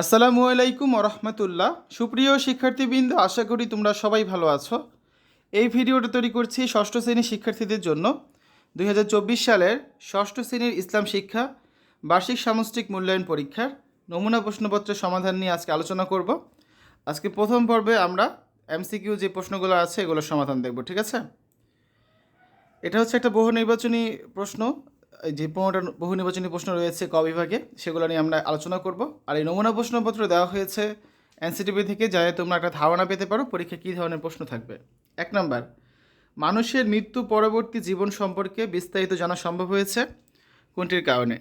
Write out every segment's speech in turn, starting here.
আসসালামু আলাইকুম রহমতুল্লাহ সুপ্রিয় শিক্ষার্থীবৃন্দ, আশা করি তোমরা সবাই ভালো আছো। এই ভিডিওটা তৈরি করছি ষষ্ঠ শ্রেণির শিক্ষার্থীদের জন্য। দুই হাজার চব্বিশ সালের ষষ্ঠ শ্রেণির ইসলাম শিক্ষা, বার্ষিক সামষ্টিক মূল্যায়ন পরীক্ষার নমুনা প্রশ্নপত্রের সমাধান নিয়ে আজকে আলোচনা করব। আজকে প্রথম পর্বে আমরা এমসিকিউ যে প্রশ্নগুলো আছে, এগুলোর সমাধান দেখব, ঠিক আছে? এটা হচ্ছে একটা বহু নির্বাচনী প্রশ্ন। যে পনেরোটা বহু নির্বাচনী প্রশ্ন রয়েছে ক বিভাগে, সেগুলো নিয়ে আমরা আলোচনা করব। আর এই নমুনা প্রশ্নপত্র দেওয়া হয়েছে এনসিটিভি থেকে, যাতে তোমরা একটা ধারণা পেতে পারো পরীক্ষায় কী ধরনের প্রশ্ন থাকবে। এক নম্বর, মানুষের মৃত্যু পরবর্তী জীবন সম্পর্কে বিস্তারিত জানা সম্ভব হয়েছে? কোনটির কারণে?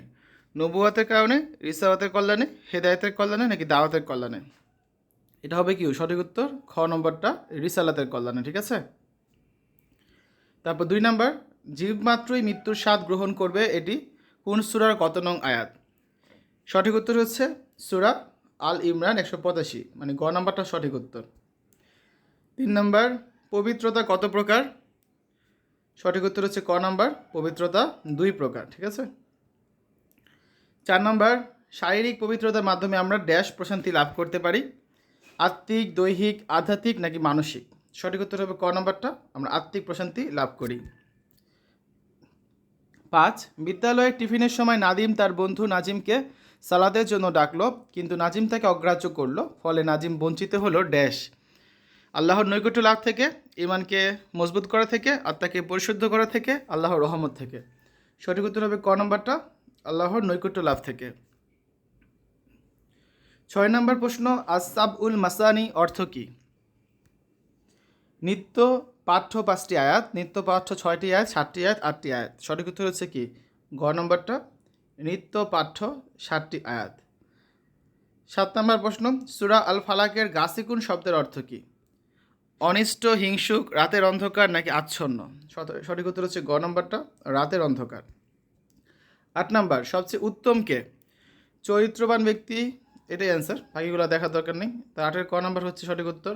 নবুয়াতের কারণে রিসাওয়াতের কল্যাণে, হেদায়তের কল্যাণে, নাকি দাওয়াতের কল্যাণে? এটা হবে কি? সঠিক উত্তর, খ নম্বরটা রিসালাতের কল্যাণে, ঠিক আছে? তারপর দুই নাম্বার জীব মাত্রই মৃত্যুর স্বাদ গ্রহণ করবে এটি কোন সুরার কত নং আয়াত? সঠিক উত্তর হচ্ছে সুরা আল ইমরান একশো পঁচাশি মানে গ নাম্বারটা সঠিক উত্তর। তিন নম্বর, পবিত্রতা কত প্রকার? সঠিক উত্তর হচ্ছে ক নাম্বার, পবিত্রতা দুই প্রকার, ঠিক আছে? চার নম্বর, শারীরিক পবিত্রতার মাধ্যমে আমরা ড্যাশ প্রশান্তি লাভ করতে পারি, আত্মিক, দৈহিক, আধ্যাত্মিক নাকি মানসিক? সঠিক উত্তর হবে ক নম্বরটা, আমরা আত্মিক প্রশান্তি লাভ করি। পাঁচ বিদ্যালয়ে টিফিনের সময় নাদিম তার বন্ধু নাজিমকে সালাদের জন্য ডাকলো, কিন্তু নাজিম তাকে অগ্রাহ্য করল, ফলে নাজিম বঞ্চিত হলো ড্যাশ। আল্লাহর নৈকট্য লাভ থেকে ইমানকে মজবুত করা থেকে, আত্মাকে পরিশুদ্ধ করা থেকে, আল্লাহর রহমত থেকে। সঠিক উত্তর হবে ক নম্বরটা? আল্লাহর নৈকট্য লাভ থেকে। ছয় নম্বর প্রশ্ন আসাব উল মাসানি অর্থ কী? নিত্য পাঠ্য পাঁচটি আয়াত, নিত্য পাঠ্য ছয়টি আয়াত, সাতটি আয়াত, আটটি আয়াত। সঠিক উত্তর হচ্ছে কি? গ নম্বরটা, নিত্য পাঠ্য সাতটি আয়াত। সাত নম্বর প্রশ্ন, সুরা আল ফালাকের গাসিকুন শব্দের অর্থ কী? অনিষ্ট, হিংসুক, রাতের অন্ধকার নাকি আচ্ছন্ন? সঠিক উত্তর হচ্ছে গ নম্বরটা, রাতের অন্ধকার। আট নাম্বার, সবচেয়ে উত্তম কে? চরিত্রবান ব্যক্তি, এটাই অ্যান্সার বাকিগুলো দেখার দরকার নেই। তা আটের ক নাম্বার হচ্ছে সঠিক উত্তর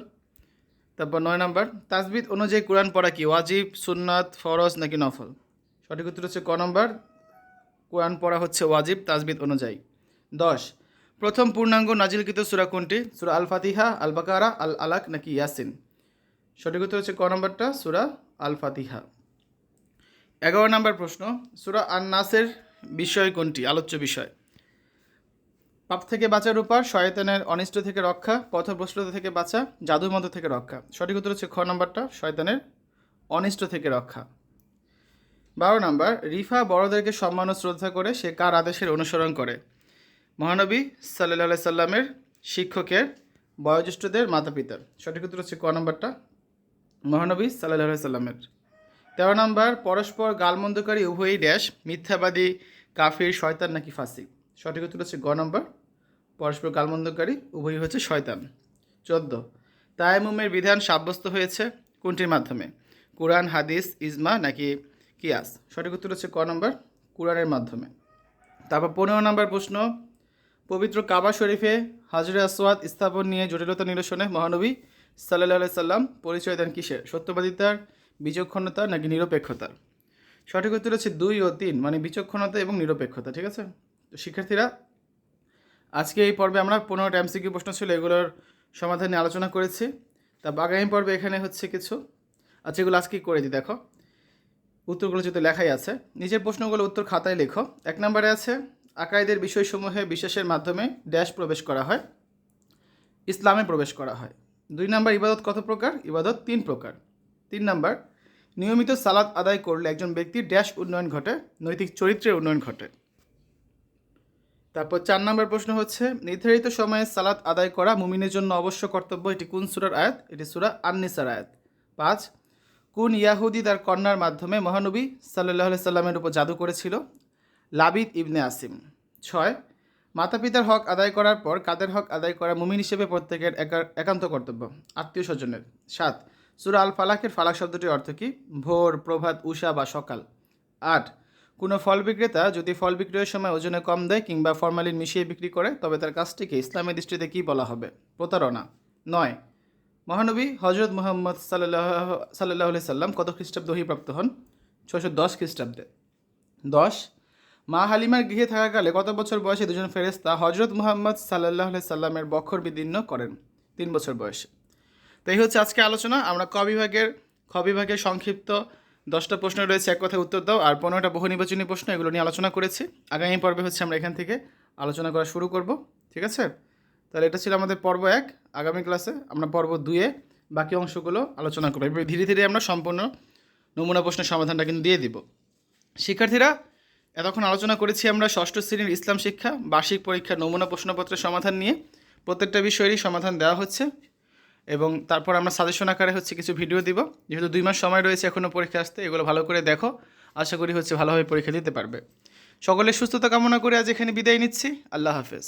তারপর নয় নাম্বার তাজবিদ অনুযায়ী কোরআন পড়া কি? ওয়াজিব, সুন্নাত, ফরজ নাকি নফল? সঠিক উত্তর হচ্ছে ক নম্বর, কোরআন পড়া হচ্ছে ওয়াজিব তাজবিদ অনুযায়ী। দশ, প্রথম পূর্ণাঙ্গ নাজিলকৃত সুরা কোনটি? সুরা আল ফাতিহা আল বাকারা আল আলাক নাকি ইয়াসিন? সঠিক উত্তর হচ্ছে ক নম্বরটা? সুরা আল ফাতিহা এগারো নম্বর প্রশ্ন, সুরা আন নাসের বিষয় কোনটি? আলোচ্য বিষয়। পাপ থেকে বাঁচার উপার শয়তানের অনিষ্ট থেকে রক্ষা, পথভ্রষ্টতা থেকে বাঁচা জাদুমন্ত্র থেকে রক্ষা। সঠিক উত্তর হচ্ছে খ নম্বরটা, শয়তানের অনিষ্ট থেকে রক্ষা। বারো নম্বর, রিফা বড়দেরকে সম্মান ও শ্রদ্ধা করে সে কার আদেশের অনুসরণ করে? মহানবী সাল্লাহ সাল্লামের শিক্ষকের বয়োজ্যেষ্ঠদের মাতা পিতার সঠিক উত্তর হচ্ছে ক নম্বরটা, মহানবী সাল্লাহ সাল্লামের। তেরো নম্বর, পরস্পর গালমন্দকারী উভয়ই ড্যাশ মিথ্যাবাদী, কাফির, শয়তান নাকি ফাসিক? সঠিক উত্তর হচ্ছে গ নম্বর পরস্পর গালমন্দকারী, উভয়ই হচ্ছে শয়তান। চোদ্দ। তায়ামুমের বিধান সাব্যস্ত হয়েছে কোনটির মাধ্যমে? কোরআন, হাদিস, ইজমা নাকি কিয়াস? সঠিক উত্তর হচ্ছে ক নম্বর, কোরআনের মাধ্যমে। তারপর পনেরো নম্বর প্রশ্ন, পবিত্র কাবা শরীফে হাজরে আসওয়াদ স্থাপন নিয়ে জটিলতা নিরসনে মহানবী সাল্লাহ সাল্লাম পরিচয় দেন কিসের? সত্যবাদিতার, বিচক্ষণতা নাকি নিরপেক্ষতার? সঠিক উত্তর হচ্ছে দুই ও তিন মানে বিচক্ষণতা এবং নিরপেক্ষতা, ঠিক আছে? তো শিক্ষার্থীরা আজকে এই পর্বে আমরা পনেরোটা এমসিকিউ প্রশ্ন ছিল, এগুলোর সমাধান নিয়ে আলোচনা করেছি। তা আগামী পর্বে এখানে হচ্ছে কিছু। আচ্ছা এগুলো আজকে করে দিই, দেখো। উত্তরগুলো যদি লেখাই আছে। নিজের প্রশ্নগুলো উত্তর খাতায় লেখো। এক নম্বরে আছে, আকাইদের বিষয়সমূহে বিশ্বাসের মাধ্যমে ড্যাশ প্রবেশ করা হয়, ইসলামে প্রবেশ করা হয়। দুই নম্বর, ইবাদত কত প্রকার? ইবাদত তিন প্রকার। তিন নম্বর, নিয়মিত সালাদ আদায় করলে একজন ব্যক্তির ড্যাশ উন্নয়ন ঘটে, নৈতিক চরিত্রের উন্নয়ন ঘটে। তারপর চার নম্বর প্রশ্ন হচ্ছে, নির্ধারিত সময়ে সালাত আদায় করা মুমিনের জন্য অবশ্য কর্তব্য এটি কোন সুরার আয়াত? এটি সুরা আননিসার আয়াত। পাঁচ, কোন ইয়াহুদি তার কন্যার মাধ্যমে মহানবী সাল্লাহ সাল্লামের উপর জাদু করেছিল? লাবিদ ইবনে আসিম। ছয় মাতা পিতার হক আদায় করার পর কাদের হক আদায় করা মুমিন হিসেবে প্রত্যেকের একা- একান্ত কর্তব্য? আত্মীয় স্বজনের। সাত, সুরা আল ফালাকের ফালাক শব্দটির অর্থ কী? ভোর, প্রভাত, উষা বা সকাল। আট কোনো ফল বিক্রেতা যদি ফল বিক্রয়ের সময় ওজনে কম দেয় কিংবা ফরমালিন মিশিয়ে বিক্রি করে, তবে তার কাজটিকে ইসলামের দৃষ্টিতে কী বলা হবে? প্রতারণা। নয়। মহানবী হজরত মোহাম্মদ সাল্লাহ সাল্লাহ সাল্লাম কত খ্রিস্টাব্দ প্রাপ্ত হন? ছশো দশ খ্রিস্টাব্দে। দশ। মা হালিমার গৃহে থাকাকালে কত বছর বয়সে দুজন ফেরেস্তা হজরত মুহাম্মদ সাল্লাহ সাল্লামের বক্ষর বিদীর্ণ করেন? তিন বছর বয়সে। তো এই হচ্ছে আজকে আলোচনা। আমরা ক বিভাগের বিভাগের সংক্ষিপ্ত দশটা প্রশ্ন রয়েছে, এক কথায় উত্তর দাও, আর পনেরোটা বহু নির্বাচনী প্রশ্ন, এগুলো নিয়ে আলোচনা করেছি। আগামী পর্বে হচ্ছে আমরা এখান থেকে আলোচনা করা শুরু করব, ঠিক আছে? তাহলে এটা ছিল আমাদের পর্ব এক। আগামী ক্লাসে আমরা পর্ব দুয়ে বাকি অংশগুলো আলোচনা করব। এভাবে ধীরে ধীরে আমরা সম্পূর্ণ নমুনা প্রশ্নের সমাধানটা কিন্তু দিয়ে দিব। শিক্ষার্থীরা, এতক্ষণ আলোচনা করেছি আমরা ষষ্ঠ শ্রেণির ইসলাম শিক্ষা, বার্ষিক পরীক্ষার নমুনা প্রশ্নপত্রের সমাধান নিয়ে। প্রত্যেকটা বিষয়েরই সমাধান দেওয়া হচ্ছে। এবং তারপর আমরা সাজেশন আকারে হচ্ছে কিছু ভিডিও দিব। যেহেতু দুই মাস সময় রয়েছে এখনও পরীক্ষা আসতে, এগুলো ভালো করে দেখো। আশা করি হচ্ছে ভালোভাবে পরীক্ষা দিতে পারবে। সকলের সুস্থতা কামনা করে আজ এখানে বিদায় নিচ্ছি। আল্লাহ হাফেজ।